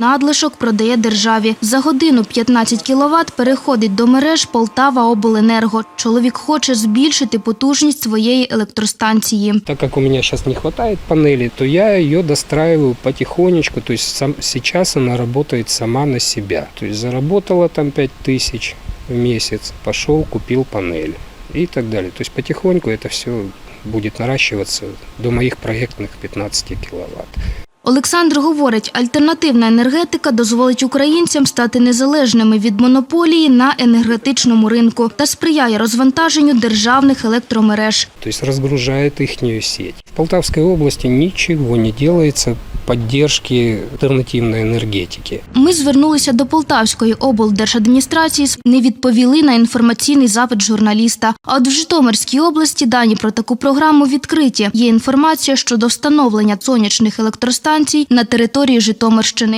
Надлишок продає державі. За годину 15 кВт переходить до мереж Полтава Обленерго. Чоловік хоче збільшити потужність своєї електростанції. Так как у меня сейчас не хватает панели, то я ее достраиваю потихонечку. То есть сам, сейчас она работает сама на себя. То есть заработала там 5000 в месяц, пошел, купил панель и так далее. То есть потихоньку это все будет наращиваться до моих проектных 15 киловатт. Олександр говорить, альтернативна енергетика дозволить українцям стати незалежними від монополії на енергетичному ринку та сприяє розвантаженню державних електромереж. Тобто розгружає їхню сеть. В Полтавской области ничего не делается поддержки альтернативної енергетики. Ми звернулися до Полтавської облдержадміністрації, не відповіли на інформаційний запит журналіста. А от в Житомирській області дані про таку програму відкриті. Є інформація щодо встановлення сонячних електростанцій на території Житомирщини.